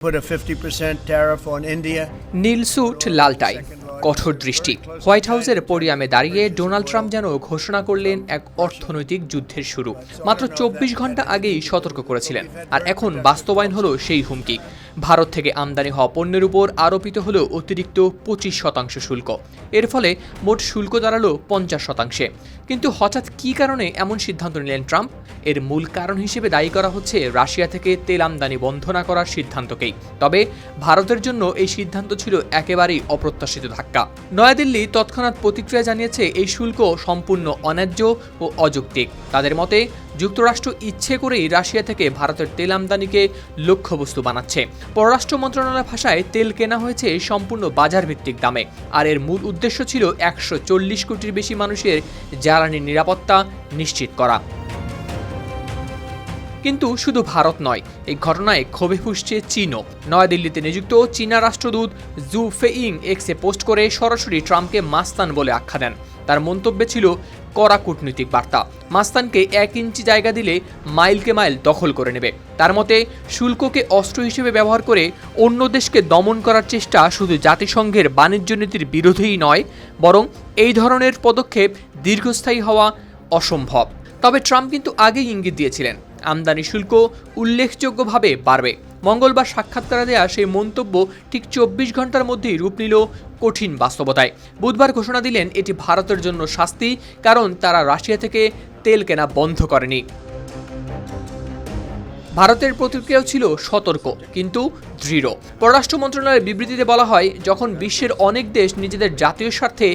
put a 50% tariff on India. নীল লাল টাই কঠোর দৃষ্টি। White হাউসের পরিয়ামে দাঁড়িয়ে ডোনাল্ড ট্রাম্প যেন ঘোষণা করলেন এক অর্থনৈতিক যুদ্ধের শুরু। মাত্র চব্বিশ ঘণ্টা আগেই সতর্ক করেছিলেন। আর এখন বাস্তবায়ন হলো সেই হুমকি। ভারত থেকে আমদানি হওয়া পণ্যের উপর আরোপিত হল অতিরিক্ত পঁচিশ শতাংশ শুল্ক। এর ফলে মোট শুল্ক দাঁড়াল পঞ্চাশ শতাংশে। কিন্তু হঠাৎ কী কারণে এমন সিদ্ধান্ত নিলেন ট্রাম্প? এর মূল কারণ হিসেবে দায়ী করা হচ্ছে রাশিয়া থেকে তেল আমদানি বন্ধ না করার সিদ্ধান্তকেই। তবে ভারতের জন্য এই সিদ্ধান্ত ছিল একেবারেই অপ্রত্যাশিত ধাক্কা। নয়াদিল্লি তৎক্ষণাৎ প্রতিক্রিয়া জানিয়েছে এই শুল্ক সম্পূর্ণ অন্যায্য ও অযৌক্তিক। তাদের মতে যুক্তরাষ্ট্র ইচ্ছে করেই রাশিয়া থেকে ভারতের তেল আমদানিকে লক্ষ্যবস্তু বানাচ্ছে। পররাষ্ট্র মন্ত্রণালয়ের ভাষায় তেল কেনা হয়েছে সম্পূর্ণ বাজার ভিত্তিক দামে। আর এর মূল উদ্দেশ্য ছিল একশো চল্লিশ কোটির বেশি মানুষের জ্বালানির নিরাপত্তা নিশ্চিত করা। কিন্তু শুধু ভারত নয়, এই ঘটনায় ক্ষোভে ফুসছে চীনও। নয়াদিল্লিতে নিযুক্ত চীনা রাষ্ট্রদূত জু ফেইং এক্সে পোস্ট করে সরাসরি ট্রাম্পকে মাস্তান বলে আখ্যা দেন। তার মন্তব্যে ছিল কড়া কূটনৈতিক বার্তা। মাস্তানকে এক ইঞ্চি জায়গা দিলে মাইলকে মাইল দখল করে নেবে। তার মতে, শুল্ককে অস্ত্র হিসেবে ব্যবহার করে অন্য দেশকে দমন করার চেষ্টা শুধু জাতিসংঘের বাণিজ্য নীতির বিরোধেই নয়, বরং এই ধরনের পদক্ষেপ দীর্ঘস্থায়ী হওয়া অসম্ভব। তবে ট্রাম্প কিন্তু আগেই ইঙ্গিত দিয়েছিলেন। আমদানি শুল্ক উল্লেখযোগ্যভাবে বাড়বে। মঙ্গলবার সাক্ষাৎকারে দেয়া সেই মন্তব্য ঠিক চব্বিশ ঘণ্টার মধ্যেই রূপ নিল কঠিন বাস্তবতায়। বুধবার ঘোষণা দিলেন এটি ভারতের জন্য শাস্তি, কারণ তারা রাশিয়া থেকে তেল কেনা বন্ধ করেনি। ভারতের প্রতিক্রিয়াও ছিল সতর্ক, কিন্তু দৃঢ়। পররাষ্ট্র মন্ত্রণালয়ের বিবৃতিতে বলা হয়, যখন বিশ্বের অনেক দেশ নিজেদের জাতীয় স্বার্থে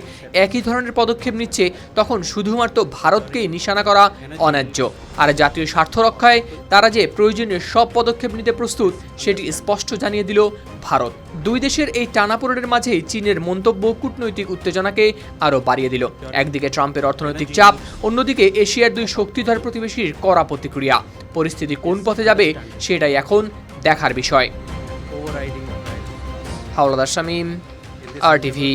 একই ধরনের পদক্ষেপ নিচ্ছে, তখন শুধুমাত্র ভারতকেই নিশানা করা অন্যায্য। আর জাতীয় স্বার্থ রক্ষায় তারা যে প্রয়োজনীয় সব পদক্ষেপ নিতে প্রস্তুত, সেটি স্পষ্ট জানিয়ে দিল ভারত। দুই দেশের এই টানাপোড়েনের মাঝেই চীনের মন্তব্য কূটনৈতিক উত্তেজনাকে আরও বাড়িয়ে দিল। একদিকে ট্রাম্পের অর্থনৈতিক চাপ, অন্যদিকে এশিয়ার দুই শক্তিধর প্রতিবেশীর কড়া প্রতিক্রিয়া। পরিস্থিতি কোন পথে যাবে, সেটাই এখন দেখার বিষয়। হাওলাদার শামীম আর টিভি